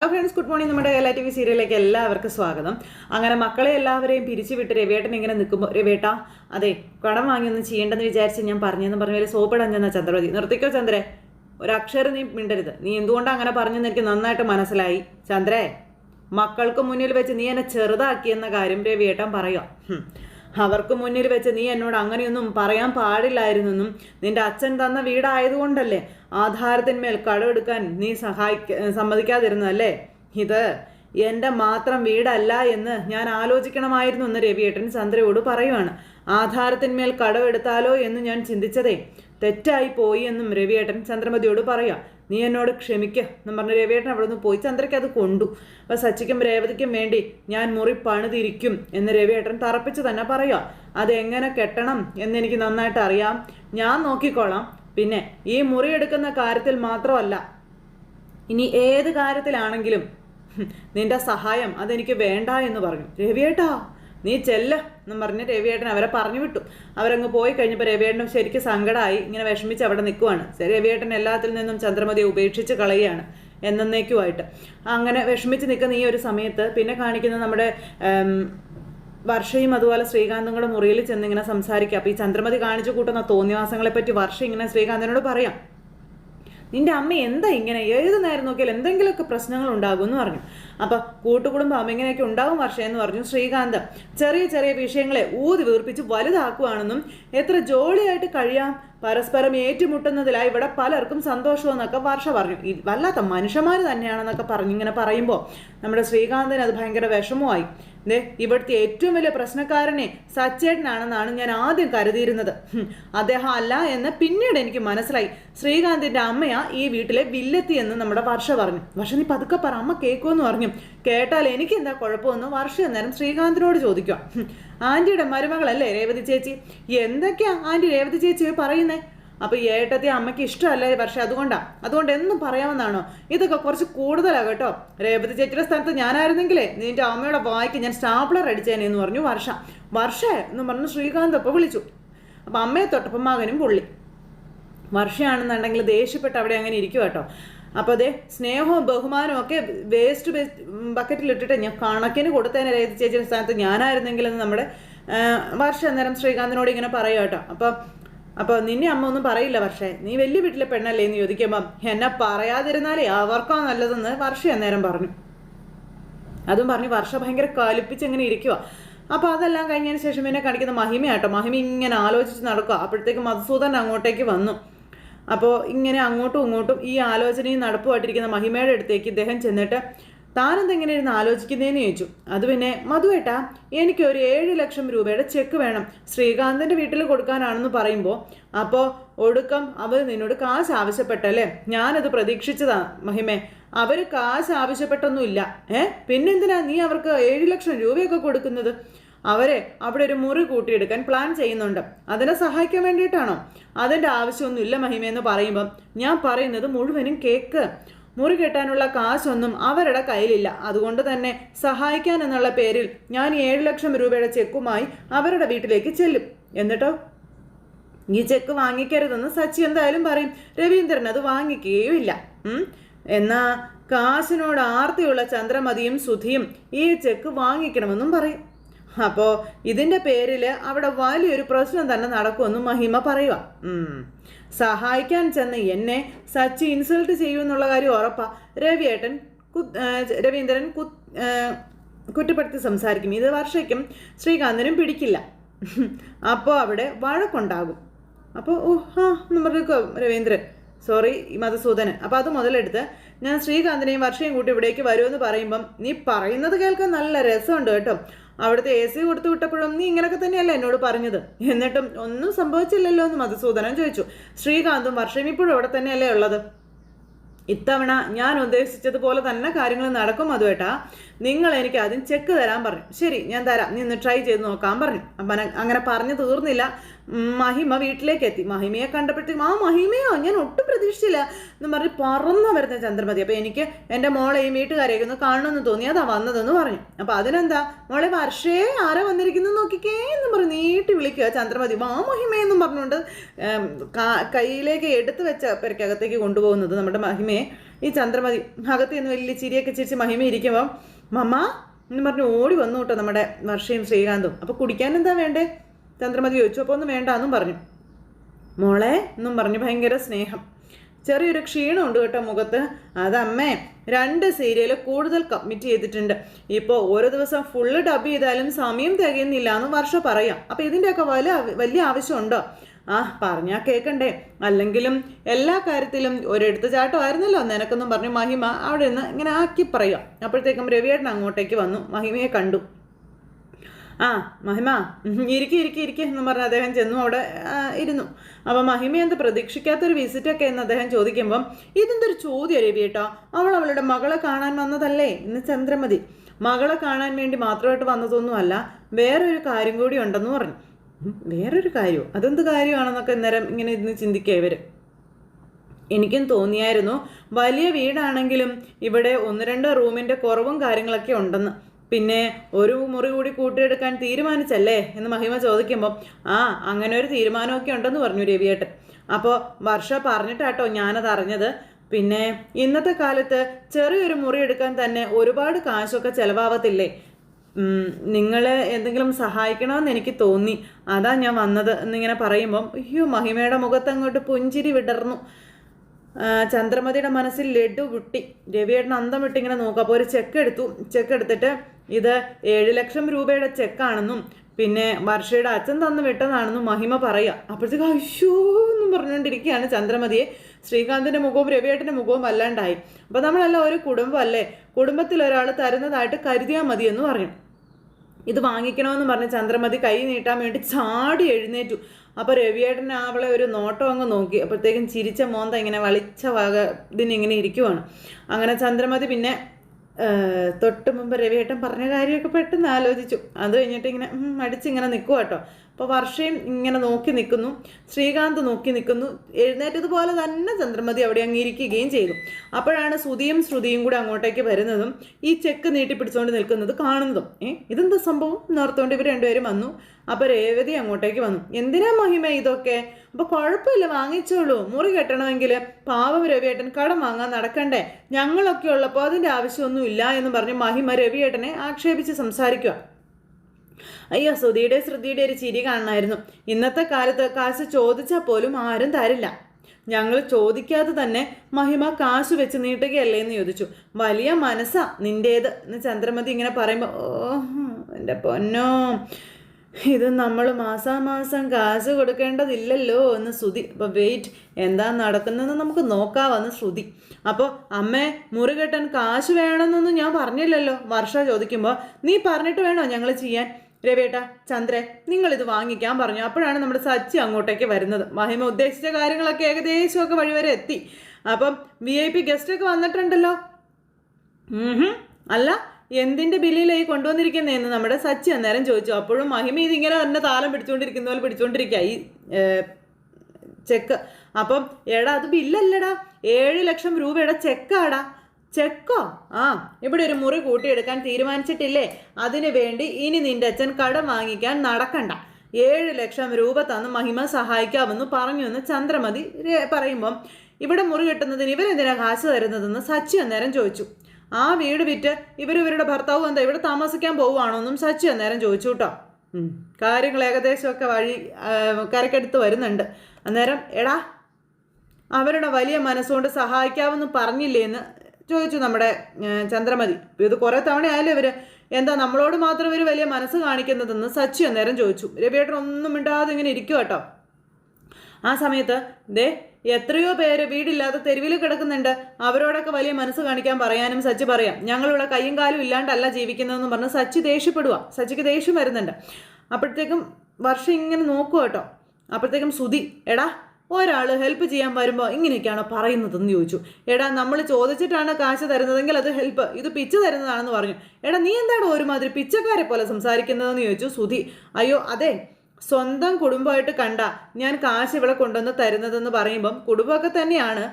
Hello friends good morning നമ്മുടെ Kerala T V സീരിയലിലേക്ക് എല്ലാവർക്കും സ്വാഗതം. അങ്ങനെ മക്കളെ എല്ലാവരെയും പിരിച്ചുവിട്ട് രവേട്ടൻ ഇങ്ങനെ നിൽക്കുമ്പോൾ രവേട്ട അതെ കടം വാങ്ങിയൊന്നും ചെയ്യേണ്ടെന്ന് വിചാരിച്ച് ഞാൻ പറഞ്ഞെന്ന് പറഞ്ഞ പോലെ സോപ്പിടാൻ ചെന്ന ചന്ദ്രവതി നിർത്തിക്കോ ചന്ദ്രേ. ഒരക്ഷരം നീ മിണ്ടരുത്. നീ എന്തുകൊണ്ട് അങ്ങനെ പറഞ്ഞെന്ന് എനിക്ക് നന്നായിട്ട് മനസ്സിലായി. ചന്ദ്രേ മക്കൾക്ക് മുന്നിൽ വെച്ച് നീ എന്നെ ചെറുതാക്കിയെന്ന കാര്യം രവിയേട്ടൻ പറയുക. അവർക്ക് മുന്നിൽ വെച്ച് നീ എന്നോട് അങ്ങനെയൊന്നും പറയാൻ പാടില്ലായിരുന്നെന്നും നിന്റെ അച്ഛൻ തന്ന വീടായതുകൊണ്ടല്ലേ ആധാരത്തിന്മേൽ കടമെടുക്കാൻ നീ സഹായിക്ക സമ്മതിക്കാതിരുന്നല്ലേ ഇത് എന്റെ മാത്രം വീടല്ല എന്ന് ഞാൻ ആലോചിക്കണമായിരുന്നു എന്ന് രവിയേട്ടൻ ചന്ദ്രയോട് പറയുവാണ്. ആധാരത്തിന്മേൽ കടമെടുത്താലോ എന്ന് ഞാൻ ചിന്തിച്ചതേ തെറ്റായി പോയി എന്നും രവിയേട്ടൻ ചന്ദ്രമതിയോട് പറയാം. നീ എന്നോട് ക്ഷമിക്ക എന്ന് പറഞ്ഞ രവിയേട്ടൻ അവിടെ നിന്ന് പോയി ചന്ദ്രയ്ക്ക് അത് കൊണ്ടു. അപ്പം സച്ചിക്കും രേവതിക്കും വേണ്ടി ഞാൻ മുറി പണിതിരിക്കും എന്ന് രവിയേട്ടൻ തറപ്പിച്ച് തന്നെ പറയുക അതെങ്ങനെ കെട്ടണം എന്നെനിക്ക് നന്നായിട്ട് അറിയാം. ഞാൻ നോക്കിക്കോളാം. പിന്നെ ഈ മുറി എടുക്കുന്ന കാര്യത്തിൽ മാത്രമല്ല ഇനി ഏത് കാര്യത്തിലാണെങ്കിലും നിന്റെ സഹായം അതെനിക്ക് വേണ്ട എന്ന് പറഞ്ഞു. രവിയേട്ടാ! നീ ചെല്ല എന്നും പറഞ്ഞ് രവിയേട്ടൻ അവരെ പറഞ്ഞു വിട്ടു. അവരങ്ങ് പോയി കഴിഞ്ഞപ്പോൾ രവിയേട്ടനും ശരിക്കും സങ്കടമായി ഇങ്ങനെ വിഷമിച്ച് അവിടെ നിൽക്കുവാണ് രവിയേട്ടൻ എല്ലാത്തിൽ നിന്നും ചന്ദ്രമതിയെ ഉപേക്ഷിച്ച് കളയുകയാണ് എന്നേക്കുമായിട്ട്. അങ്ങനെ വിഷമിച്ച് നിൽക്കുന്ന ഈ ഒരു സമയത്ത് പിന്നെ കാണിക്കുന്ന നമ്മുടെ വർഷയും അതുപോലെ ശ്രീകാന്തും കൂടെ മുറിയിൽ ചെന്ന് ഇങ്ങനെ സംസാരിക്കുക. അപ്പോൾ ഈ ചന്ദ്രമതി കാണിച്ചു കൂട്ടുന്ന തോന്നിവാസങ്ങളെ പറ്റി വർഷ ഇങ്ങനെ ശ്രീകാന്തനോട് പറയാം. നിന്റെ അമ്മ എന്താ ഇങ്ങനെ? ഏത് നേരം നോക്കിയാൽ എന്തെങ്കിലുമൊക്കെ പ്രശ്നങ്ങൾ ഉണ്ടാകുമെന്ന് പറഞ്ഞു. അപ്പൊ കൂട്ടുകുടുംബം ഇങ്ങനെയൊക്കെ ഉണ്ടാവും വർഷ എന്ന് പറഞ്ഞു ശ്രീകാന്ത്. ചെറിയ ചെറിയ വിഷയങ്ങളെ ഊതി വീർപ്പിച്ച് വലുതാക്കുവാണെന്നും എത്ര ജോളിയായിട്ട് കഴിയാം പരസ്പരം ഏറ്റുമുട്ടുന്നതിലായി ഇവിടെ പലർക്കും സന്തോഷമെന്നൊക്കെ വർഷ പറഞ്ഞു. വല്ലാത്ത മനുഷ്യന്മാർ തന്നെയാണെന്നൊക്കെ പറഞ്ഞു ഇങ്ങനെ പറയുമ്പോൾ നമ്മുടെ ശ്രീകാന്തിന് അത് ഭയങ്കര വിഷമമായി. ദേ ഇവിടുത്തെ ഏറ്റവും വലിയ പ്രശ്നക്കാരനെ സച്ചേട്ടനാണെന്നാണ് ഞാൻ ആദ്യം കരുതിയിരുന്നത്. അദ്ദേഹം അല്ല എന്ന് പിന്നീട് എനിക്ക് മനസ്സിലായി. ശ്രീകാന്തിന്റെ അമ്മയാ ഈ വീട്ടിലെ വില്ലെത്തി എന്ന് നമ്മുടെ വർഷ പറഞ്ഞു. വർഷ നീ പതുക്കെ പറ. അമ്മ കേൾക്കുമെന്ന് പറഞ്ഞു. കേട്ടാൽ എനിക്ക് എന്താ കുഴപ്പമെന്ന് വർഷ അന്നേരം ശ്രീകാന്തിനോട് ചോദിക്കുക ഹും, ആന്റിയുടെ മരുമകളല്ലേ രേവതി ചേച്ചി? എന്തൊക്കെയാ ആന്റി രേവതി ചേച്ചി പറയുന്നേ? അപ്പോൾ ഏട്ടത്തി അമ്മയ്ക്ക് ഇഷ്ടമല്ലേ പക്ഷേ അതുകൊണ്ടാണ് അതുകൊണ്ട് എന്നും പറയാമെന്നാണോ ഇതൊക്കെ കുറച്ച് കൂടുതലാ കേട്ടോ. രേവതി ചേച്ചിയുടെ സ്ഥാനത്ത് ഞാനായിരുന്നെങ്കിലേ നിന്റെ അമ്മയുടെ വായിക്ക് ഞാൻ സ്റ്റാപ്ലർ അടിച്ചേനെ എന്ന് പറഞ്ഞു വർഷ. വർഷ എന്ന് പറഞ്ഞു ശ്രീകാന്ത് ഇപ്പോൾ വിളിച്ചു. അപ്പൊ അമ്മയെ തൊട്ടപ്പം മകനും പുള്ളി. വർഷയാണെന്നുണ്ടെങ്കിൽ ദേഷ്യപ്പെട്ട് അവിടെ അങ്ങനെ ഇരിക്കും കേട്ടോ. അപ്പോൾ അതെ സ്നേഹവും ബഹുമാനവും ഒക്കെ വേസ്റ്റ് ബക്കറ്റിൽ ഇട്ടിട്ട് ഞാൻ കണക്കിന് കൊടുത്തതിന് രേവതി ചേച്ചിയുടെ സ്ഥാനത്ത് ഞാനായിരുന്നെങ്കിലെന്ന് നമ്മുടെ വർഷ അന്നേരം ശ്രീകാന്തിനോട് ഇങ്ങനെ പറയുക കേട്ടോ. അപ്പോൾ അപ്പോൾ നിന്നെ അമ്മ ഒന്നും പറയില്ല വർഷേ. നീ വലിയ വീട്ടിലെ പെണ്ണല്ലേ എന്ന് ചോദിക്കുമ്പം എന്നെ പറയാതിരുന്നാലേ അവർക്കോ നല്ലതെന്ന് വർഷ അന്നേരം പറഞ്ഞു. അതും പറഞ്ഞ് വർഷ ഭയങ്കര കലിപ്പിച്ച് ഇങ്ങനെ ഇരിക്കുക അപ്പോൾ അതെല്ലാം കഴിഞ്ഞതിന് ശേഷം എന്നെ കാണിക്കുന്ന മഹിമയാട്ടോ. മഹിമ ഇങ്ങനെ ആലോചിച്ച് നടക്കുക അപ്പോഴത്തേക്ക് മധുസൂദൻ അങ്ങോട്ടേക്ക് വന്നു. അപ്പോൾ ഇങ്ങനെ അങ്ങോട്ടും ഇങ്ങോട്ടും ഈ ആലോചനയും നടപ്പുമായിട്ടിരിക്കുന്ന മഹിമയുടെ അടുത്തേക്ക് ഇദ്ദേഹം ചെന്നിട്ട് താനെന്തെങ്ങനെ ഇരുന്ന് ആലോചിക്കുന്നതെന്ന് ചോദിച്ചു. അത് പിന്നെ മധുവേട്ടാ എനിക്ക് ഒരു ഏഴ് ലക്ഷം രൂപയുടെ ചെക്ക് വേണം. ശ്രീകാന്തിന്റെ വീട്ടിൽ കൊടുക്കാനാണെന്ന് പറയുമ്പോൾ അപ്പോൾ ഒടുക്കം അവർ നിന്നോട് കാശ് ആവശ്യപ്പെട്ടല്ലേ? ഞാനത് പ്രതീക്ഷിച്ചതാണ് മഹിമേ. അവർ കാശ് ആവശ്യപ്പെട്ടൊന്നുമില്ല. ഏ? പിന്നെന്തിനാ നീ അവർക്ക് ഏഴ് ലക്ഷം രൂപയൊക്കെ കൊടുക്കുന്നത്? അവരെ അവിടെ ഒരു മുറി കൂട്ടിയെടുക്കാൻ പ്ലാൻ ചെയ്യുന്നുണ്ട്. അതിനെ സഹായിക്കാൻ വേണ്ടിയിട്ടാണോ? അതിന്റെ ആവശ്യമൊന്നുമില്ല മഹിമയെന്ന് പറയുമ്പം ഞാൻ പറയുന്നത് മുഴുവനും കേക്ക്. മുറി കെട്ടാനുള്ള കാശൊന്നും അവരുടെ കയ്യിലില്ല. അതുകൊണ്ട് തന്നെ സഹായിക്കാൻ എന്നുള്ള പേരിൽ ഞാൻ ഏഴ് ലക്ഷം രൂപയുടെ ചെക്കുമായി അവരുടെ വീട്ടിലേക്ക് ചെല്ലും. എന്നിട്ടോ? ഈ ചെക്ക് വാങ്ങിക്കരുതെന്ന് സച്ചി എന്തായാലും പറയും. രവീന്ദ്രൻ അത് വാങ്ങിക്കുകയുമില്ല. എന്നാ കാശിനോട് ആർത്തിയുള്ള ചന്ദ്രമതിയും സുധിയും ഈ ചെക്ക് വാങ്ങിക്കണമെന്നും പറയും. അപ്പോൾ ഇതിന്റെ പേരിൽ അവിടെ വലിയൊരു പ്രശ്നം തന്നെ നടക്കുമെന്ന് മഹിമ പറയുക. സഹായിക്കാൻ ചെന്ന് എന്നെ സച്ചി ഇൻസൾട്ട് ചെയ്യുമെന്നുള്ള കാര്യം ഉറപ്പാ. രവിയേട്ടൻ കു- രവീന്ദ്രൻ കു- കുറ്റപ്പെടുത്തി സംസാരിക്കും. ഇത് വർഷയ്ക്കും ശ്രീകാന്തിനും പിടിക്കില്ല. അപ്പോൾ അവിടെ വഴക്കുണ്ടാകും. അപ്പോൾ ഓ ആ രവീന്ദ്രൻ. സോറി മധുസൂദന് അപ്പോൾ അത് മുതലെടുത്ത് ഞാൻ ശ്രീകാന്തിനെയും വർഷയും കൂട്ടി ഇവിടേക്ക് വരുമെന്ന് പറയുമ്പം നീ പറയുന്നത് കേൾക്കാൻ നല്ല രസമുണ്ട് കേട്ടോ. അവിടുത്തെ എ സി കൊടുത്തു വിട്ടപ്പോഴും നീ ഇങ്ങനെയൊക്കെ തന്നെയല്ല എന്നോട് പറഞ്ഞത്. എന്നിട്ടും ഒന്നും സംഭവിച്ചില്ലല്ലോ എന്ന് മധുസൂദനൻ ചോദിച്ചു. ശ്രീകാന്തും വർഷയും ഇപ്പോഴും അവിടെ തന്നെയല്ലേ ഉള്ളത്? ഇത്തവണ ഞാൻ ഉദ്ദേശിച്ചതുപോലെ തന്നെ കാര്യങ്ങൾ നടക്കും അതുവേട്ടാ നിങ്ങൾ എനിക്ക് ആദ്യം ചെക്ക് തരാൻ പറഞ്ഞു. ശരി ഞാൻ തരാം. നീ ഒന്ന് ട്രൈ ചെയ്ത് നോക്കാൻ പറഞ്ഞു. അപ്പം അങ്ങനെ പറഞ്ഞു തീർന്നില്ല. മഹിമ വീട്ടിലേക്ക് എത്തി മഹിമയെ കണ്ടപ്പോഴത്തേക്കും ആ മഹിമയോ? ഞാൻ ഒട്ടും പ്രതീക്ഷിച്ചില്ല. എന്ന് പറഞ്ഞ് പറന്നു വരുന്ന ചന്ദ്രമതി. അപ്പോൾ എനിക്ക് എന്റെ മോളെയും വീട്ടുകാരെയൊക്കെ ഒന്ന് കാണണമെന്ന് തോന്നി. അതാ വന്നതെന്ന് പറഞ്ഞു. അപ്പോൾ അതിനെന്താ? മോളെ വർഷേ ആരാ വന്നിരിക്കുന്നു നോക്കിക്കേ എന്ന് പറഞ്ഞ് നീട്ടി വിളിക്കുക ചന്ദ്രമതി. വാ മഹിമയെന്നും പറഞ്ഞുകൊണ്ട് കയ്യിലേക്ക് എടുത്തു വെച്ച പെരക്കകത്തേക്ക് കൊണ്ടുപോകുന്നത് നമ്മുടെ മഹിമയെ. ഈ ചന്ദ്രമതി അകത്ത് നിന്ന് വലിയ ചിരിയൊക്കെ ചിരിച്ച് മഹിമ ഇരിക്കുമ്പോൾ മമ്മ എന്ന് പറഞ്ഞ് ഓടി വന്നു കേട്ടോ നമ്മുടെ വർഷയും ശ്രീകാന്തും. അപ്പോൾ കുടിക്കാൻ എന്താ വേണ്ടേ? ചന്ദ്രമതി ചോദിച്ചു. അപ്പോൾ ഒന്നും വേണ്ട എന്നും പറഞ്ഞു. മോളെ എന്നും പറഞ്ഞു ഭയങ്കര സ്നേഹം. ചെറിയൊരു ക്ഷീണമുണ്ട് കേട്ടോ മുഖത്ത്. അതമ്മേ രണ്ട് സീരിയൽ കൂടുതൽ കമ്മിറ്റ് ചെയ്തിട്ടുണ്ട്. ഇപ്പോൾ ഓരോ ദിവസം ഫുള്ള് ഡബ് ചെയ്താലും സമയം തികയുന്നില്ല എന്ന് വർഷ പറയാം. അപ്പോൾ ഇതിന്റെയൊക്കെ വലിയ വലിയ ആവശ്യമുണ്ടോ? ആ പറഞ്ഞാൽ കേൾക്കണ്ടേ അല്ലെങ്കിലും എല്ലാ കാര്യത്തിലും ഒരെടുത്ത് ചാട്ടമായിരുന്നല്ലോ നിനക്കൊന്നും പറഞ്ഞു മഹിമ അവിടെ നിന്ന് ഇങ്ങനെ ആക്കി പറയുക. അപ്പോഴത്തേക്കും രവിയേട്ടൻ അങ്ങോട്ടേക്ക് വന്നു. മഹിമയെ കണ്ടു. ആ മഹിമ ഇരിക്കി ഇരിക്കി ഇരിക്കി എന്ന് പറഞ്ഞ് അദ്ദേഹം ചെന്നു അവിടെ ഇരുന്നു. അപ്പം മഹിമ എന്ത് പ്രതീക്ഷിക്കാത്തൊരു വിസിറ്റൊക്കെ എന്ന് അദ്ദേഹം ചോദിക്കുമ്പം ഇതെന്തൊരു ചോദ്യം രവി കേട്ടോ അവൾ അവളുടെ മകളെ കാണാൻ വന്നതല്ലേ? ഇന്ന് ചന്ദ്രമതി. മകളെ കാണാൻ വേണ്ടി മാത്രമായിട്ട് വന്നതൊന്നുമല്ല വേറൊരു കാര്യം കൂടി ഉണ്ടെന്ന് പറഞ്ഞു. വേറൊരു കാര്യവും അതെന്ത് കാര്യമാണെന്നൊക്കെ നേരം ഇങ്ങനെ ഇരുന്ന് ചിന്തിക്കുക ഇവർ എനിക്കും തോന്നിയായിരുന്നു വലിയ വീടാണെങ്കിലും ഇവിടെ ഒന്ന് രണ്ട് റൂമിന്റെ കുറവും കാര്യങ്ങളൊക്കെ ഉണ്ടെന്ന്. പിന്നെ ഒരു മുറി കൂടി കൂട്ടിയെടുക്കാൻ തീരുമാനിച്ചല്ലേ എന്ന് മഹിമ ചോദിക്കുമ്പോൾ ആ അങ്ങനെ ഒരു തീരുമാനമൊക്കെ ഉണ്ടെന്ന് പറഞ്ഞു രവിയേട്ടൻ. അപ്പോൾ വർഷ പറഞ്ഞിട്ടാട്ടോ ഞാനത് അറിഞ്ഞത്. പിന്നെ ഇന്നത്തെ കാലത്ത് ചെറിയൊരു മുറി എടുക്കാൻ തന്നെ ഒരുപാട് കാശൊക്കെ ചിലവാവത്തില്ലേ? നിങ്ങൾ എന്തെങ്കിലും സഹായിക്കണമെന്ന് എനിക്ക് തോന്നി. അതാ ഞാൻ വന്നത് എന്നിങ്ങനെ പറയുമ്പം അയ്യോ മഹിമയുടെ മുഖത്ത് അങ്ങോട്ട് പുഞ്ചിരി വിടർന്നു. ചന്ദ്രമതിയുടെ മനസ്സിൽ ലഡു വിട്ടി രവിയേട്ടൻ അന്തം വിട്ടിങ്ങനെ നോക്കുക. അപ്പോൾ ഒരു ചെക്ക് എടുത്തു. ചെക്ക് എടുത്തിട്ട് ഇത് ഏഴ് ലക്ഷം രൂപയുടെ ചെക്കാണെന്നും പിന്നെ വർഷയുടെ അച്ഛൻ തന്നു വിട്ടതാണെന്നും മഹിമ പറയുക. അപ്പോഴത്തേക്ക് അയ്യോ എന്നും പറഞ്ഞുകൊണ്ടിരിക്കുകയാണ് ചന്ദ്രമതിയെ. ശ്രീകാന്തിന്റെ മുഖവും രവിയേട്ടന്റെ മുഖവും വല്ലാണ്ടായി. അപ്പോൾ നമ്മളെല്ലാം ഒരു കുടുംബമല്ലേ? കുടുംബത്തിൽ ഒരാൾ തരുന്നതായിട്ട് കരുതിയാൽ മതി എന്ന് പറഞ്ഞു ഇത് വാങ്ങിക്കണമെന്ന് പറഞ്ഞ് ചന്ദ്രമതി കൈ നീട്ടാൻ വേണ്ടി ചാടി എഴുന്നേറ്റു. അപ്പോൾ രവിയേട്ടൻ അവളെ ഒരു നോട്ടം അങ്ങ് നോക്കി. അപ്പോഴത്തേക്കും ചിരിച്ച മോന്ത ഇങ്ങനെ വളിച്ച വക ഇതിനിങ്ങനെ ഇരിക്കുവാണ്. അങ്ങനെ ചന്ദ്രമതി പിന്നെ തൊട്ട് മുമ്പ് രവിയേട്ടൻ പറഞ്ഞ കാര്യമൊക്കെ പെട്ടെന്ന് ആലോചിച്ചു. അത് കഴിഞ്ഞിട്ട് ഇങ്ങനെ അടിച്ചിങ്ങനെ നിൽക്കുക കേട്ടോ അപ്പോൾ വർഷയും ഇങ്ങനെ നോക്കി നിൽക്കുന്നു. ശ്രീകാന്ത് നോക്കി നിൽക്കുന്നു. എഴുന്നേറ്റതുപോലെ തന്നെ ചന്ദ്രമതി അവിടെ അങ്ങ് ഇരിക്കുകയും ചെയ്തു. അപ്പോഴാണ് ശ്രുതിയും ശ്രുതിയും കൂടെ അങ്ങോട്ടേക്ക് വരുന്നതും ഈ ചെക്ക് നീട്ടിപ്പിടിച്ചുകൊണ്ട് നിൽക്കുന്നത് കാണുന്നതും. ഏ ഇതെന്താ സംഭവം? നേർത്തോണ്ട് ഇവർ രണ്ടുപേരും വന്നു. അപ്പോൾ രേവതി അങ്ങോട്ടേക്ക് വന്നു. എന്തിനാ മഹിമ ഇതൊക്കെ? അപ്പോൾ കുഴപ്പമില്ല വാങ്ങിച്ചോളൂ. മുറി കെട്ടണമെങ്കിൽ പാവം രവിയേട്ടൻ കടം വാങ്ങാൻ നടക്കണ്ടേ? ഞങ്ങളൊക്കെ ഉള്ളപ്പോൾ അതിന്റെ ആവശ്യമൊന്നുമില്ല എന്ന് പറഞ്ഞ് മഹിമ രവിയേട്ടനെ ആക്ഷേപിച്ച് സംസാരിക്കുക അയ്യോ ശ്രുതിയുടെ ശ്രുതിയുടെ ഒരു ചിരി കാണണമായിരുന്നു. ഇന്നത്തെ കാലത്ത് കാശ് ചോദിച്ചാൽ പോലും ആരും തരില്ല. ഞങ്ങൾ ചോദിക്കാതെ തന്നെ മഹിമ കാശ് വെച്ച് നീട്ടുകയല്ലേ എന്ന് ചോദിച്ചു. വലിയ മനസ്സാ നിന്റേത് എന്ന് ചന്ദ്രമതി ഇങ്ങനെ പറയുമ്പോൾ ഓ എന്റെ പൊന്നോ. ഇത് നമ്മൾ മാസാമാസം കാശ് കൊടുക്കേണ്ടതില്ലല്ലോ എന്ന് ശ്രുതി. അപ്പോൾ വെയിറ്റ് എന്താ നടക്കുന്നതെന്ന് നമുക്ക് നോക്കാമെന്ന് ശ്രുതി. അപ്പോൾ അമ്മേ മുറി കെട്ടാൻ കാശ് വേണമെന്നൊന്നും ഞാൻ പറഞ്ഞില്ലല്ലോ. വർഷ ചോദിക്കുമ്പോൾ നീ പറഞ്ഞിട്ട് വേണോ ഞങ്ങൾ ചെയ്യാൻ? രവേട്ട ചന്ദ്രൻ നിങ്ങളിത് വാങ്ങിക്കാൻ പറഞ്ഞു. അപ്പോഴാണ് നമ്മുടെ സച്ചി അങ്ങോട്ടേക്ക് വരുന്നത്. മഹിമ ഉദ്ദേശിച്ച കാര്യങ്ങളൊക്കെ ഏകദേശമൊക്കെ വഴിവരെ എത്തി. അപ്പം വി ഐ പി ഗസ്റ്റൊക്കെ വന്നിട്ടുണ്ടല്ലോ. അല്ല എന്തിന്റെ ബില്ലിലായി കൊണ്ടുവന്നിരിക്കുന്നതെന്ന് നമ്മുടെ സച്ചി അന്നേരം ചോദിച്ചു. അപ്പോഴും മഹിമ ഇതിങ്ങനെ തന്നെ താലം പിടിച്ചുകൊണ്ടിരിക്കുന്ന പോലെ പിടിച്ചുകൊണ്ടിരിക്കുക ഈ ചെക്ക്. അപ്പം എടാ അത് ബില്ലല്ലടാ. ഏഴ് ലക്ഷം രൂപയുടെ ചെക്കാടാ. ചെക്കോ? ആ ഇവിടെ ഒരു മുറി കൂട്ടിയെടുക്കാൻ തീരുമാനിച്ചിട്ടില്ലേ? അതിനു വേണ്ടി ഇനി നിന്റെ അച്ഛൻ കടം വാങ്ങിക്കാൻ നടക്കണ്ട. ഏഴ് ലക്ഷം രൂപ തന്ന് മഹിമ സഹായിക്കാമെന്ന് പറഞ്ഞു എന്ന് ചന്ദ്രമതി പറയുമ്പം ഇവിടെ മുറി കിട്ടുന്നതിന് ഇവരെന്തിനാ കാശ് തരുന്നതെന്ന് സച്ചി അന്നേരം ചോദിച്ചു. ആ വീട് വിറ്റ് ഇവർ ഇവരുടെ ഭർത്താവ് എന്താ ഇവിടെ താമസിക്കാൻ പോവുകയാണോ എന്നും സച്ചി അന്നേരം ചോദിച്ചു കേട്ടോ. കാര്യങ്ങൾ ഏകദേശമൊക്കെ വഴി കരക്കെടുത്ത് വരുന്നുണ്ട്. അന്നേരം എടാ അവരുടെ വലിയ മനസ്സുകൊണ്ട് സഹായിക്കാമെന്ന് പറഞ്ഞില്ലേ എന്ന് ചോദിച്ചു നമ്മുടെ ചന്ദ്രമതി. ഇത് കുറേ തവണ ആയാലും ഇവർ എന്താ നമ്മളോട് മാത്രം ഇവർ വലിയ മനസ്സ് കാണിക്കുന്നതെന്ന് സച്ചി അന്നേരം ചോദിച്ചു. രവിയേട്ടൻ ഒന്നും മിണ്ടാതെ ഇങ്ങനെ ഇരിക്കും കേട്ടോ ആ സമയത്ത് ദേ എത്രയോ പേര് വീടില്ലാതെ തെരുവിൽ കിടക്കുന്നുണ്ട്. അവരോടൊക്കെ വലിയ മനസ്സ് കാണിക്കാൻ പറയാനും സച്ചി പറയാം. ഞങ്ങളിവിടെ കയ്യും കാലും ഇല്ലാണ്ടല്ല ജീവിക്കുന്നതെന്ന് പറഞ്ഞ് സച്ചി ദേഷ്യപ്പെടുക സച്ചിക്ക് ദേഷ്യം വരുന്നുണ്ട്. അപ്പോഴത്തേക്കും വർഷം ഇങ്ങനെ നോക്കുക കേട്ടോ. അപ്പോഴത്തേക്കും സുതി എടാ ഒരാൾ ഹെൽപ്പ് ചെയ്യാൻ വരുമ്പോൾ ഇങ്ങനെയൊക്കെയാണോ പറയുന്നതെന്ന് ചോദിച്ചു. എടാ നമ്മൾ ചോദിച്ചിട്ടാണ് കാശ് തരുന്നതെങ്കിൽ അത് ഹെൽപ്പ് ഇത് പിച്ച് തരുന്നതാണെന്ന് പറഞ്ഞു. എടാ നീ എന്താണ് ഒരുമാതിരി പിച്ചക്കാരെ പോലെ സംസാരിക്കുന്നതെന്ന് ചോദിച്ചു സുധി. അയ്യോ അതെ സ്വന്തം കുടുംബമായിട്ട് കണ്ട ഞാൻ കാശ് ഇവിടെ കൊണ്ടുവന്ന് തരുന്നതെന്ന് പറയുമ്പം കുടുംബമൊക്കെ തന്നെയാണ്.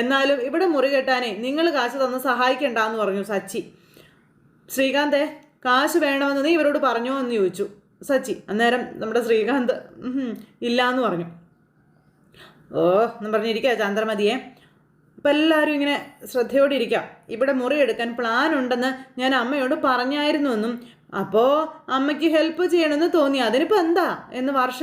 എന്നാലും ഇവിടെ മുറി കെട്ടാനേ നിങ്ങൾ കാശ് തന്ന് സഹായിക്കണ്ടെന്ന് പറഞ്ഞു സച്ചി. ശ്രീകാന്തേ കാശ് വേണമെന്ന് നീ ഇവരോട് പറഞ്ഞോ എന്ന് ചോദിച്ചു. സച്ചി അന്നേരം നമ്മുടെ ശ്രീകാന്ത് ഇല്ല എന്ന് പറഞ്ഞു. ഓ എന്ന് പറഞ്ഞിരിക്കുക ചന്ദ്രമതിയെ. ഇപ്പം എല്ലാവരും ഇങ്ങനെ ശ്രദ്ധയോടെ ഇരിക്കാം. ഇവിടെ മുറി എടുക്കാൻ പ്ലാൻ ഉണ്ടെന്ന് ഞാൻ അമ്മയോട് പറഞ്ഞായിരുന്നു എന്നും അപ്പോൾ അമ്മയ്ക്ക് ഹെൽപ്പ് ചെയ്യണമെന്ന് തോന്നി. അതിനിപ്പോൾ എന്താ? എന്ന് വർഷ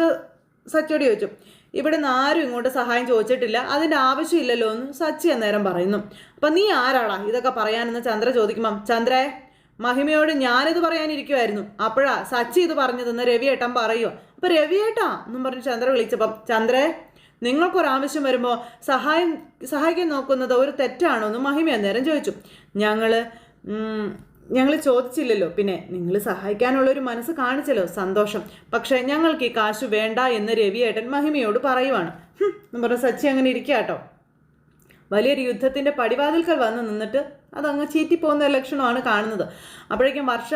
സച്ചോട് ചോദിച്ചു. ഇവിടെ നിന്ന് ആരും ഇങ്ങോട്ട് സഹായം ചോദിച്ചിട്ടില്ല. അതിന്റെ ആവശ്യമില്ലല്ലോ എന്ന് സച്ചി അന്നേരം പറയുന്നു. അപ്പം നീ ആരാടാ? ഇതൊക്കെ പറയാനെന്ന് ചന്ദ്ര ചോദിക്കുമ്പം ചന്ദ്രേ മഹിമയോട് ഞാനിത് പറയാനിരിക്കുമായിരുന്നു അപ്പോഴാ സച്ചി ഇത് പറഞ്ഞതെന്ന് രവിയേട്ടൻ പറയുമോ അപ്പം രവിയേട്ടാ എന്നും പറഞ്ഞ് ചന്ദ്ര വിളിച്ചപ്പം ചന്ദ്രേ നിങ്ങൾക്കൊരാവശ്യം വരുമ്പോൾ സഹായം സഹായിക്കാൻ നോക്കുന്നത് ഒരു തെറ്റാണോ? എന്ന് മഹിമ അന്നേരം ചോദിച്ചു. ഞങ്ങൾ ഞങ്ങൾ ചോദിച്ചില്ലല്ലോ. പിന്നെ നിങ്ങൾ സഹായിക്കാനുള്ള ഒരു മനസ്സ് കാണിച്ചല്ലോ. സന്തോഷം. പക്ഷേ ഞങ്ങൾക്ക് ഈ കാശ് വേണ്ട എന്ന് രവിയേട്ടൻ മഹിമയോട് പറയുവാണ്. എന്ന് പറഞ്ഞ സച്ചി അങ്ങനെ ഇരിക്കാട്ടോ. കേട്ടോ വലിയൊരു യുദ്ധത്തിന്റെ പടിവാതിൽക്കൽ വന്ന് നിന്നിട്ട് അതങ്ങ് ചീറ്റിപ്പോകുന്ന ലക്ഷണമാണ് കാണുന്നത്. അപ്പോഴേക്കും വർഷ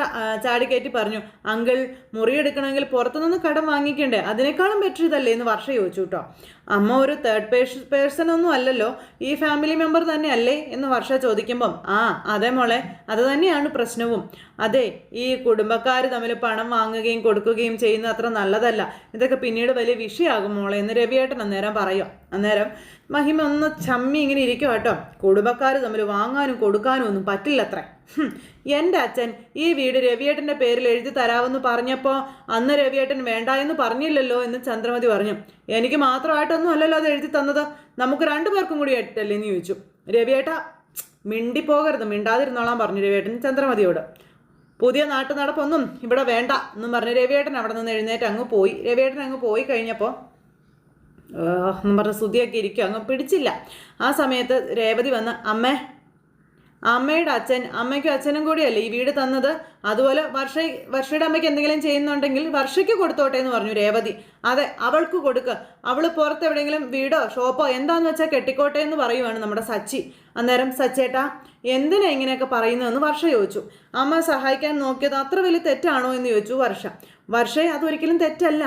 ചാടിക്കയറ്റി പറഞ്ഞു അങ്കിൾ മുറിയെടുക്കണമെങ്കിൽ പുറത്തുനിന്ന് കടം വാങ്ങിക്കണ്ടേ? അതിനേക്കാളും ബെറ്റർ ഇതല്ലേ? എന്ന് വർഷ ചോദിച്ചു കേട്ടോ. അമ്മ ഒരു തേർഡ് പേഴ്സ് പേഴ്സൺ ഒന്നും അല്ലല്ലോ. ഈ ഫാമിലി മെമ്പർ തന്നെയല്ലേ? എന്ന് വർഷ ചോദിക്കുമ്പം ആ അതേ മോളെ. അത് തന്നെയാണ് പ്രശ്നവും. അതെ ഈ കുടുംബക്കാർ തമ്മിൽ പണം വാങ്ങുകയും കൊടുക്കുകയും ചെയ്യുന്നത് അത്ര നല്ലതല്ല. ഇതൊക്കെ പിന്നീട് വലിയ വിഷയമാകും മോളെ. എന്ന് രവിയേട്ടൻ അന്നേരം പറയും. അന്നേരം മഹിമ ഒന്ന് ചമ്മി ഇങ്ങനെ ഇരിക്കും കേട്ടോ. കുടുംബക്കാർ തമ്മിൽ വാങ്ങാനും കൊടുക്കാനും ഒന്നും പറ്റില്ലത്ര. എന്റെ അച്ഛൻ ഈ വീട് രവിയേട്ടന്റെ പേരിൽ എഴുതി തരാമെന്ന് പറഞ്ഞപ്പോൾ അന്ന് രവിയേട്ടൻ വേണ്ട എന്ന് പറഞ്ഞില്ലല്ലോ എന്ന് ചന്ദ്രമതി പറഞ്ഞു. എനിക്ക് മാത്രമായിട്ടൊന്നും അല്ലല്ലോ അത് എഴുതി തന്നത്. നമുക്ക് രണ്ടു പേർക്കും കൂടി എട്ടല്ലേ? എന്ന് ചോദിച്ചു. രവിയേട്ട മിണ്ടിപ്പോകരുത്. മിണ്ടാതിരുന്നോളാൻ പറഞ്ഞു രവിയേട്ടൻ ചന്ദ്രമതിയോട്. പുതിയ നാട്ടു നടപ്പൊന്നും ഇവിടെ വേണ്ട എന്നും പറഞ്ഞ് രവിയേട്ടൻ അവിടെ നിന്ന് എഴുന്നേറ്റ് അങ്ങ് പോയി. രവിയേട്ടൻ അങ്ങ് പോയി കഴിഞ്ഞപ്പോൾ എന്നും പറഞ്ഞ് ശ്രുതിയൊക്കെ ഇരിക്കും അങ്ങ് പിടിച്ചില്ല. ആ സമയത്ത് രേവതി വന്ന് അമ്മേ അമ്മയുടെ അച്ഛൻ അമ്മയ്ക്കും അച്ഛനും കൂടിയല്ലേ ഈ വീട് തന്നത്? അതുപോലെ വർഷ വർഷയുടെ അമ്മയ്ക്ക് എന്തെങ്കിലും ചെയ്യുന്നുണ്ടെങ്കിൽ വർഷയ്ക്ക് കൊടുത്തോട്ടെ എന്ന് പറഞ്ഞു രേവതി. അതെ അവൾക്ക് കൊടുക്കുക അവൾ പുറത്ത് എവിടെയെങ്കിലും വീടോ ഷോപ്പോ എന്താന്ന് വെച്ചാൽ കെട്ടിക്കോട്ടെ എന്ന് പറയുവാണ് നമ്മുടെ സച്ചി. അന്നേരം സച്ചേട്ടാ എന്തിനാ ഇങ്ങനെയൊക്കെ പറയുന്നതെന്ന് വർഷ ചോദിച്ചു. അമ്മ സഹായിക്കാൻ നോക്കിയത് അത്ര വലിയ തെറ്റാണോ എന്ന് ചോദിച്ചു വർഷ. വർഷയെ അതൊരിക്കലും തെറ്റല്ല.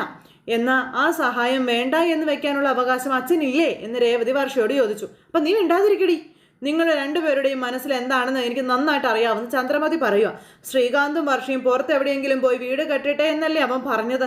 എന്നാൽ ആ സഹായം വേണ്ട എന്ന് വെക്കാനുള്ള അവകാശം അച്ഛനില്ലേ എന്ന് രേവതി വർഷയോട് ചോദിച്ചു. അപ്പം നീ മിണ്ടാതിരിക്കടി. നിങ്ങൾ രണ്ടുപേരുടെയും മനസ്സിൽ എന്താണെന്ന് എനിക്ക് നന്നായിട്ട് അറിയാവുന്ന ചന്ദ്രമതി പറയുക ശ്രീകാന്തും വർഷയും പുറത്ത് എവിടെയെങ്കിലും പോയി വീട് കെട്ടിട്ടെ എന്നല്ലേ അവൻ പറഞ്ഞത്?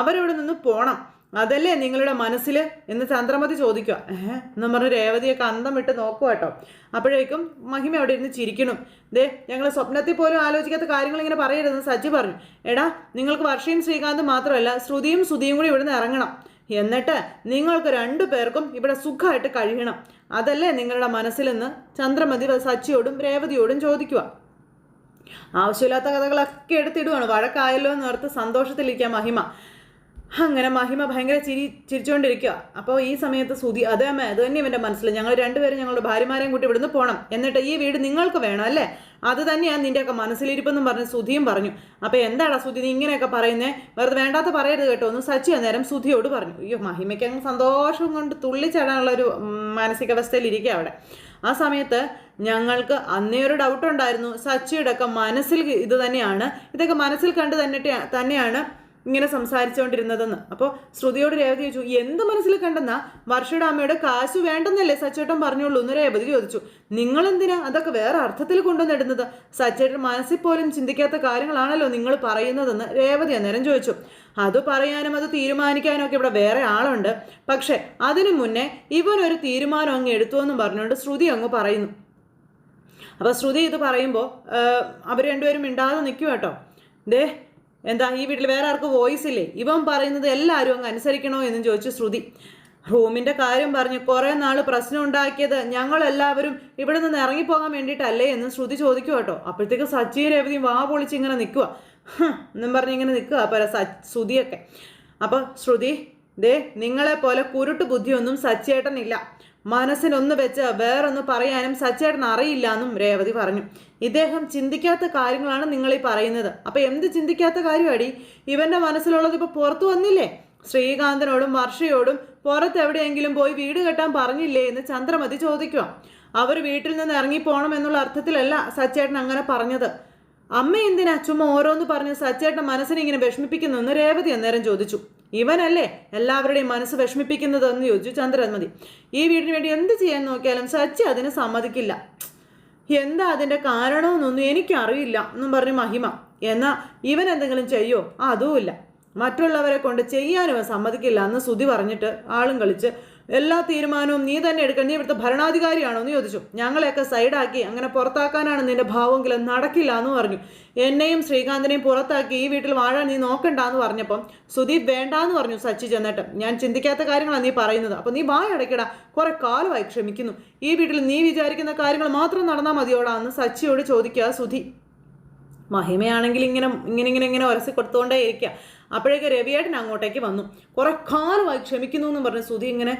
അവരവിടെ നിന്ന് പോണം. അതല്ലേ നിങ്ങളുടെ മനസ്സിൽ എന്ന് ചന്ദ്രമതി ചോദിക്കുക ഏഹ് എന്നും പറഞ്ഞ് രേവതിയൊക്കെ അന്തം വിട്ട് നോക്കുക കേട്ടോ അപ്പോഴേക്കും മഹിമ അവിടെ ഇരുന്ന് ചിരിക്കണം ദേ ഞങ്ങൾ സ്വപ്നത്തിൽ പോലും ആലോചിക്കാത്ത കാര്യങ്ങൾ ഇങ്ങനെ പറയരുതെന്ന് സജ്ജി പറഞ്ഞു. എടാ നിങ്ങൾക്ക് വർഷയും ശ്രീകാന്തും മാത്രമല്ല ശ്രുതിയും ശ്രുതിയും കൂടി ഇവിടുന്ന് ഇറങ്ങണം. എന്നിട്ട് നിങ്ങൾക്ക് രണ്ടു പേർക്കും ഇവിടെ സുഖമായിട്ട് കഴിയണം. അതല്ലേ നിങ്ങളുടെ മനസ്സിൽ നിന്ന് ചന്ദ്രമതി സച്ചിയോടും രേവതിയോടും ചോദിക്കുക. ആവശ്യമില്ലാത്ത കഥകളൊക്കെ എടുത്തിടുവാണ്. വഴക്കായല്ലോ എന്ന് ഓർത്ത് സന്തോഷത്തിലിരിക്കുക മഹിമ. അങ്ങനെ മഹിമ ഭയങ്കര ചിരി ചിരിച്ചുകൊണ്ടിരിക്കുക അപ്പോൾ ഈ സമയത്ത് സുതി അതേ അമ്മ അത് തന്നെ ഇവന്റെ മനസ്സിൽ ഞങ്ങൾ രണ്ടുപേരും ഞങ്ങളുടെ ഭാര്യമാരെയും കൂട്ടി ഇവിടുന്ന് പോകണം എന്നിട്ട് ഈ വീട് നിങ്ങൾക്ക് വേണം അല്ലേ? അത് തന്നെയാണ് നിന്റെയൊക്കെ മനസ്സിലിരിപ്പെന്നും പറഞ്ഞ് സുധിയും പറഞ്ഞു. അപ്പോൾ എന്താടാ സുധി നീ ഇങ്ങനെയൊക്കെ പറയുന്നേ? വെറുതെ വേണ്ടാത്ത പറയരുത് കേട്ടോ. ഒന്ന് സച്ചി അന്നേരം സുധിയോട് പറഞ്ഞു. അയ്യോ മഹിമയ്ക്ക് അങ്ങ് സന്തോഷം കൊണ്ട് തുള്ളിച്ചാടാനുള്ള ഒരു മാനസികാവസ്ഥയിലിരിക്കുക അവിടെ. ആ സമയത്ത് ഞങ്ങൾക്ക് അന്നേ ഒരു ഡൗട്ട് ഉണ്ടായിരുന്നു. സച്ചിയുടെ ഒക്കെ മനസ്സിൽ ഇത് തന്നെയാണ്. ഇതൊക്കെ മനസ്സിൽ കണ്ട് തന്നെ തന്നെയാണ് ഇങ്ങനെ സംസാരിച്ചുകൊണ്ടിരുന്നതെന്ന് അപ്പോൾ ശ്രുതിയോട് രേവതി ചോദിച്ചു എന്ത് മനസ്സിൽ കണ്ടെന്നാ? വർഷയുടെ അമ്മയുടെ കാശ് വേണ്ടെന്നല്ലേ സച്ചേട്ടൻ പറഞ്ഞുള്ളൂ? എന്ന് രേവതി ചോദിച്ചു നിങ്ങൾ എന്തിനാ അതൊക്കെ വേറെ അർത്ഥത്തിൽ കൊണ്ടുവന്നിടുന്നത്? സച്ചേട്ടൻ മനസ്സിൽ പോലും ചിന്തിക്കാത്ത കാര്യങ്ങളാണല്ലോ നിങ്ങൾ പറയുന്നതെന്ന് രേവതി അന്നേരം ചോദിച്ചു. അത് പറയാനും അത് തീരുമാനിക്കാനും ഒക്കെ ഇവിടെ വേറെ ആളുണ്ട്. പക്ഷെ അതിനു മുന്നേ ഇവനൊരു തീരുമാനം അങ്ങ് എടുത്തു എന്നും പറഞ്ഞുകൊണ്ട് ശ്രുതി അങ്ങ് പറയുന്നു. അപ്പോൾ ശ്രുതി ഇത് പറയുമ്പോൾ അവർ രണ്ടുപേരും മിണ്ടാതെ നിൽക്കും കേട്ടോ ദേ എന്താ ഈ വീട്ടിൽ വേറെ ആർക്കും വോയിസ് ഇല്ലേ? ഇവൻ പറയുന്നത് എല്ലാവരും അങ്ങ് അനുസരിക്കണോ എന്നും ചോദിച്ചു ശ്രുതി. റൂമിന്റെ കാര്യം പറഞ്ഞ് കുറേ നാൾ പ്രശ്നം ഉണ്ടാക്കിയത് ഞങ്ങളെല്ലാവരും ഇവിടെ നിന്ന് ഇറങ്ങിപ്പോകാൻ വേണ്ടിയിട്ടല്ലേ എന്ന് ശ്രുതി ചോദിക്കും കേട്ടോ. അപ്പോഴത്തേക്ക് സച്ചിയും രേവതിയും വാ പൊളിച്ച് ഇങ്ങനെ നിൽക്കുക എന്നും പറഞ്ഞ് ഇങ്ങനെ നിൽക്കുക അപ്പോൾ ശ്രുതിയൊക്കെ. അപ്പോൾ ശ്രുതി ദേ നിങ്ങളെപ്പോലെ കുരുട്ട് ബുദ്ധിയൊന്നും സച്ചേട്ടനില്ല മനസ്സിനൊന്ന് വെച്ച് വേറൊന്ന് പറയാനും സച്ചേട്ടൻ അറിയില്ല എന്നും രേവതി പറഞ്ഞു. ഇദ്ദേഹം ചിന്തിക്കാത്ത കാര്യങ്ങളാണ് നിങ്ങൾ ഈ പറയുന്നത്. അപ്പൊ എന്ത് ചിന്തിക്കാത്ത കാര്യമാടി? ഇവന്റെ മനസ്സിലുള്ളത് ഇപ്പൊ പുറത്തു വന്നില്ലേ? ശ്രീകാന്തനോടും വർഷയോടും പുറത്ത് എവിടെയെങ്കിലും പോയി വീട് കെട്ടാൻ പറഞ്ഞില്ലേ എന്ന് ചന്ദ്രമതി ചോദിക്കുക അവർ വീട്ടിൽ നിന്ന് ഇറങ്ങി പോകണം എന്നുള്ള അർത്ഥത്തിലല്ല സച്ചേട്ടൻ അങ്ങനെ പറഞ്ഞത്. അമ്മ എന്തിനാ ചുമ്മാ ഓരോന്ന് പറഞ്ഞ് സച്ചേട്ടൻ മനസ്സിനെ ഇങ്ങനെ വിഷമിപ്പിക്കുന്നു എന്ന് രേവതി അന്നേരം ചോദിച്ചു. ഇവനല്ലേ എല്ലാവരുടെയും മനസ്സ് വിഷമിപ്പിക്കുന്നത് എന്ന് ചോദിച്ചു ചന്ദ്രമതി ഈ വീടിന് വേണ്ടി എന്ത് ചെയ്യാൻ നോക്കിയാലും സച്ചി അതിന് സമ്മതിക്കില്ല. എന്താ അതിന്റെ കാരണമെന്നൊന്നും എനിക്കറിയില്ല എന്നും പറഞ്ഞു മഹിമ. എന്നാൽ ഇവൻ എന്തെങ്കിലും ചെയ്യോ? അതുമില്ല. മറ്റുള്ളവരെ കൊണ്ട് ചെയ്യാനും സമ്മതിക്കില്ല എന്ന് സുതി പറഞ്ഞിട്ട് ആളും കളിച്ച് എല്ലാ തീരുമാനവും നീ തന്നെ എടുക്കണം. നീ ഇവിടുത്തെ ഭരണാധികാരിയാണോ എന്ന് ചോദിച്ചു. ഞങ്ങളെയൊക്കെ സൈഡാക്കി അങ്ങനെ പുറത്താക്കാനാണ് നിന്റെ ഭാവമെങ്കിലും നടക്കില്ല എന്ന് പറഞ്ഞു. എന്നെയും ശ്രീകാന്തിനെയും പുറത്താക്കി ഈ വീട്ടിൽ വാഴാൻ നീ നോക്കണ്ട എന്ന് പറഞ്ഞപ്പം സുദീപ് വേണ്ട എന്ന് പറഞ്ഞു സച്ചി ചെന്നിട്ട്. ഞാൻ ചിന്തിക്കാത്ത കാര്യങ്ങളാണ് നീ പറയുന്നത്. അപ്പം നീ വായ അടയ്ക്കടാ. കുറെ കാലമായി ക്ഷമിക്കുന്നു. ഈ വീട്ടിൽ നീ വിചാരിക്കുന്ന കാര്യങ്ങൾ മാത്രം നടന്നാൽ മതിയോടാ എന്ന് സച്ചിയോട് ചോദിക്കുക സുധി. മഹിമയാണെങ്കിൽ ഇങ്ങനെ ഇങ്ങനെ ഇങ്ങനെ ഇങ്ങനെ ഉരസി കൊടുത്തുകൊണ്ടേ ഇരിക്കുക. അപ്പോഴേക്ക് രവിയേട്ടൻ അങ്ങോട്ടേക്ക് വന്നു. കുറെ കാലമായി ക്ഷമിക്കുന്നു എന്ന് പറഞ്ഞ് സുധി ഇങ്ങനെ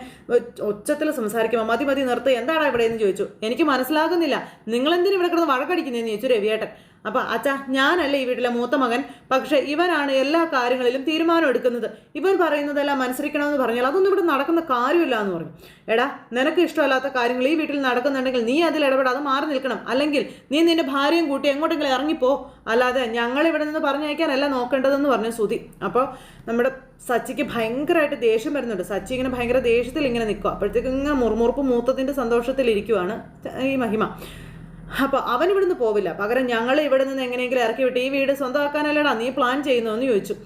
ഒച്ചത്തിൽ സംസാരിക്കുമ്പോൾ മതി മതി നിർത്ത് എന്താണ് ഇവിടെ എന്ന് ചോദിച്ചു. എനിക്ക് മനസ്സിലാകുന്നില്ല. നിങ്ങൾ നിങ്ങളെന്തിനും ഇവിടെ കിടന്ന് വഴക്കടിക്കുന്നതെന്ന് ചോദിച്ചു രവിയേട്ടൻ. അപ്പൊ അച്ഛ ഞാനല്ല ഈ വീട്ടിലെ മൂത്ത മകൻ? പക്ഷെ ഇവനാണ് എല്ലാ കാര്യങ്ങളിലും തീരുമാനം എടുക്കുന്നത്. ഇവർ പറയുന്നതെല്ലാം അനുസരിക്കണമെന്ന് പറഞ്ഞാൽ അതൊന്നും ഇവിടെ നടക്കുന്ന കാര്യമില്ല എന്ന് പറഞ്ഞു. എടാ നിനക്ക് ഇഷ്ടമല്ലാത്ത കാര്യങ്ങൾ ഈ വീട്ടിൽ നടക്കുന്നുണ്ടെങ്കിൽ നീ അതിൽ ഇടപെടാതെ മാറി നിൽക്കണം. അല്ലെങ്കിൽ നീ നിന്റെ ഭാര്യയും കൂട്ടി എങ്ങോട്ടെങ്കിലും ഇറങ്ങിപ്പോ. അല്ലാതെ ഞങ്ങൾ ഇവിടെ നിന്ന് പറഞ്ഞയക്കാനല്ല നോക്കേണ്ടതെന്ന് പറഞ്ഞു സുതി അപ്പോൾ നമ്മുടെ സച്ചിക്ക് ഭയങ്കരമായിട്ട് ദേഷ്യം വരുന്നുണ്ട്. സച്ചി ഇങ്ങനെ ഭയങ്കര ദേഷ്യത്തിൽ ഇങ്ങനെ നിൽക്കുക അപ്പോഴത്തേക്കും ഇങ്ങനെ മുറുമുറുപ്പ് മൂത്തതിന്റെ സന്തോഷത്തിലിരിക്കുവാണ് ഈ മഹിമ. അപ്പോൾ അവൻ ഇവിടുന്ന് പോവില്ല. പകരം ഞങ്ങൾ ഇവിടെ നിന്ന് എങ്ങനെയെങ്കിലും ഇറക്കി വിട്ട് ഈ വീട് സ്വന്തമാക്കാനല്ലടാ നീ പ്ലാൻ ചെയ്യുന്നതെന്ന് ചോദിച്ചു.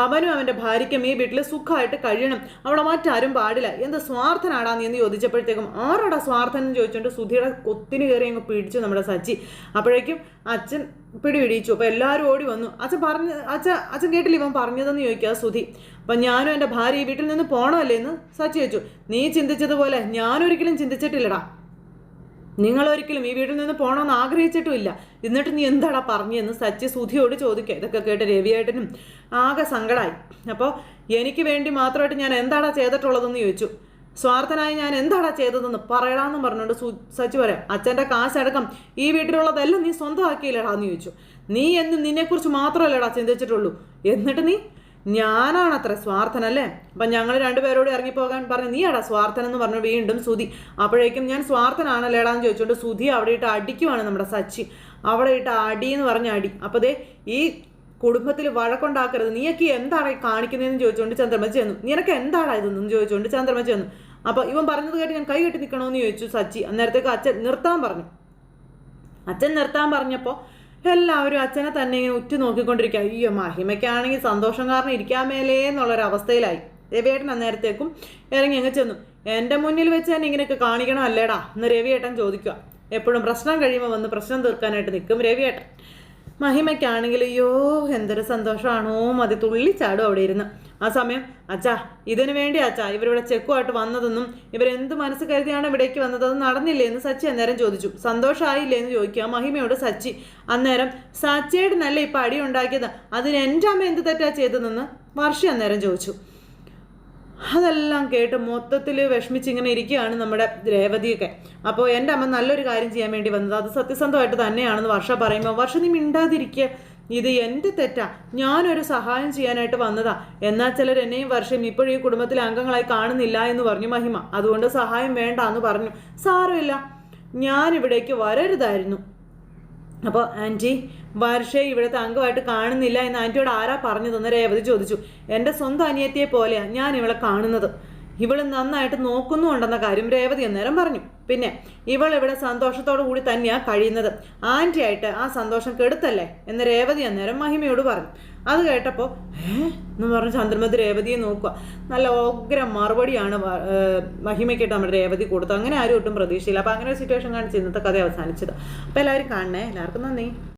അവനും അവന്റെ ഭാര്യയ്ക്കും ഈ വീട്ടിൽ സുഖമായിട്ട് കഴിയണം. അവിടെ മറ്റാരും പാടില്ല. എന്ത് സ്വാർത്ഥനാടാ നീ എന്ന് ചോദിച്ചപ്പോഴത്തേക്കും ആരോടാ സ്വാർത്ഥൻ? എന്ന് ചോദിച്ചുകൊണ്ട് സുധിയുടെ കൊത്തിന് കയറി അങ്ങ് പിടിച്ചു നമ്മുടെ സച്ചി. അപ്പോഴേക്കും അച്ഛൻ പിടി പിടിച്ചു അപ്പോൾ എല്ലാവരും ഓടി വന്നു. അച്ഛൻ പറഞ്ഞ് അച്ഛൻ അച്ഛൻ കേട്ടില്ല ഇവൻ പറഞ്ഞതെന്ന് ചോദിക്കുക സുധി. അപ്പം ഞാനും എന്റെ ഭാര്യ ഈ വീട്ടിൽ നിന്ന് പോകണമല്ലേ എന്ന് സച്ചി ചോദിച്ചു. നീ ചിന്തിച്ചതുപോലെ ഞാനൊരിക്കലും ചിന്തിച്ചിട്ടില്ലടാ. നിങ്ങളൊരിക്കലും ഈ വീട്ടിൽ നിന്ന് പോകണമെന്ന് ആഗ്രഹിച്ചിട്ടുമില്ല. എന്നിട്ട് നീ എന്താടാ പറഞ്ഞെന്ന് സച്ചി ചോദിക്കുക. ഇതൊക്കെ കേട്ട് രവിയേട്ടനും ആകെ സങ്കടമായി അപ്പോൾ എനിക്ക് വേണ്ടി മാത്രമായിട്ട് ഞാൻ എന്താടാ ചെയ്തിട്ടുള്ളതെന്ന് ചോദിച്ചു. സ്വാർത്ഥനായി ഞാൻ എന്താടാ ചെയ്തതെന്ന് പറയടാന്ന് പറഞ്ഞുകൊണ്ട് സു സച്ചി പറയാം അച്ഛന്റെ കാശടക്കം ഈ വീട്ടിലുള്ളതെല്ലാം നീ സ്വന്തമാക്കിയില്ലടാ എന്ന് ചോദിച്ചു. നീ എന്നും നിന്നെക്കുറിച്ച് മാത്രമല്ലടാ ചിന്തിച്ചിട്ടുള്ളൂ. എന്നിട്ട് നീ ഞാനാണത്ര സ്വാർത്ഥനല്ലേ? അപ്പം ഞങ്ങൾ രണ്ടുപേരോട് ഇറങ്ങിപ്പോകാൻ പറഞ്ഞു നീ എടാ സ്വാർത്ഥൻ എന്ന് പറഞ്ഞു വീണ്ടും സുധി. അപ്പോഴേക്കും ഞാൻ സ്വാർത്ഥനാണല്ലേടാന്ന് ചോദിച്ചുകൊണ്ട് സുധി അവിടെ ഇട്ട് അടിക്കുവാണ് നമ്മുടെ സച്ചി. അവിടെ ഇട്ട് അടി എന്ന് പറഞ്ഞ അടി. അപ്പോൾ ദേ ഈ കുടുംബത്തിൽ വഴക്കുണ്ടാക്കരുത്. നീയൊക്കെ എന്താണ് കാണിക്കുന്നതെന്ന് ചോദിച്ചുകൊണ്ട് ചന്ദ്രമ ചെന്നു. നിനക്ക് എന്താണ് ഇതെന്ന്? ചോദിച്ചുകൊണ്ട് ചന്ദ്രമ ചെന്നു. അപ്പോൾ ഇവൻ പറഞ്ഞത് കേട്ട് ഞാൻ കൈ കെട്ടി നിൽക്കണമെന്ന് ചോദിച്ചു സച്ചി. അന്നേരത്തേക്ക് അച്ഛൻ നിർത്താൻ പറഞ്ഞു. അച്ഛൻ നിർത്താൻ പറഞ്ഞപ്പോൾ എല്ലാവരും അച്ഛനെ തന്നെ ഇങ്ങനെ ഉറ്റു നോക്കിക്കൊണ്ടിരിക്കുക. അയ്യോ മഹിമയ്ക്കാണെങ്കിൽ സന്തോഷം കാരണം ഇരിക്കാൻ മേലേ എന്നുള്ളൊരവസ്ഥയിലായി രവിയേട്ടൻ അന്നേരത്തേക്കും ഇറങ്ങി അങ്ങ് ചെന്നു. എന്റെ മുന്നിൽ വെച്ച് തന്നെ ഇങ്ങനെയൊക്കെ കാണിക്കണം അല്ലേടാ? എന്ന് രവിയേട്ടൻ ചോദിക്കുക. എപ്പോഴും പ്രശ്നം കഴിയുമ്പോൾ വന്ന് പ്രശ്നം തീർക്കാനായിട്ട് നിൽക്കും രവിയേട്ടൻ. മഹിമയ്ക്കാണെങ്കിൽ അയ്യോ എന്തൊരു സന്തോഷമാണോ മതി തുള്ളിച്ചാടും അവിടെ ഇരുന്ന്. ആ സമയം അച്ഛാ ഇതിനു വേണ്ടി അച്ഛാ ഇവരിവിടെ ചെക്കുമായിട്ട് വന്നതെന്നും ഇവരെന്ത് മനസ്സ് കരുതിയാണ് ഇവിടേക്ക് വന്നത് അത് നടന്നില്ലേ? എന്ന് സച്ചി അന്നേരം ചോദിച്ചു. സന്തോഷമായില്ലേ എന്ന് ചോദിക്കുക. മഹിമയോട് സച്ചി അന്നേരം സച്ചിയേട്ടനല്ല ഇപ്പം അടി ഉണ്ടാക്കിയത്? അതിന് എന്റെ അമ്മ എന്ത് തെറ്റാ ചെയ്തതെന്ന്? വർഷി അന്നേരം ചോദിച്ചു. അതെല്ലാം കേട്ട് മൊത്തത്തിൽ വിഷമിച്ചിങ്ങനെ ഇരിക്കുകയാണ് നമ്മുടെ രേവതിയൊക്കെ. അപ്പോൾ എന്റെ അമ്മ നല്ലൊരു കാര്യം ചെയ്യാൻ വേണ്ടി വന്നത് അത് സത്യസന്ധമായിട്ട് തന്നെയാണെന്ന് വർഷ പറയുമ്പോൾ വർഷ നീ മിണ്ടാതിരിക്കുക ഇത് എന്റെ തെറ്റാ? ഞാനൊരു സഹായം ചെയ്യാനായിട്ട് വന്നതാ. എന്നാൽ ചിലർ എന്നെയും വർഷം ഇപ്പോഴും ഈ കുടുംബത്തിലെ അംഗങ്ങളായി കാണുന്നില്ല എന്ന് പറഞ്ഞു മഹിമ. അതുകൊണ്ട് സഹായം വേണ്ട എന്ന് പറഞ്ഞു. സാരമില്ല. ഞാനിവിടേക്ക് വരരുതായിരുന്നു. അപ്പോൾ ആന്റി വർഷയെ ഇവിടുത്തെ അംഗമായിട്ട് കാണുന്നില്ല എന്ന് ആന്റിയോട് ആരാ പറഞ്ഞു തന്ന രേവതി ചോദിച്ചു. എന്റെ സ്വന്തം അനിയത്തിയെ പോലെയാണ് ഞാൻ ഇവളെ കാണുന്നത്. ഇവൾ നന്നായിട്ട് നോക്കുന്നുണ്ടെന്ന കാര്യം രേവതി അന്നേരം പറഞ്ഞു. പിന്നെ ഇവൾ ഇവിടെ സന്തോഷത്തോടു കൂടി തന്നെയാണ് കഴിയുന്നത്. ആന്റി ആയിട്ട് ആ സന്തോഷം കെടുത്തല്ലേ? എന്ന് രേവതി അന്നേരം മഹിമയോട് പറഞ്ഞു. അത് കേട്ടപ്പോൾ എന്ന് പറഞ്ഞ് ചന്ദ്രമതി രേവതിയെ നോക്കുക. നല്ല ഉഗ്ര മറുപടിയാണ് മഹിമയ്ക്കിട്ട് നമ്മുടെ രേവതി കൊടുത്തത്. അങ്ങനെ ആരും ഒട്ടും പ്രതീക്ഷയില്ല. അപ്പോൾ അങ്ങനെ ഒരു സിറ്റുവേഷൻ കാണിച്ച് ഇന്നത്തെ കഥ അവസാനിച്ചത്. അപ്പോൾ എല്ലാവരും കാണണേ. എല്ലാവർക്കും നന്ദി.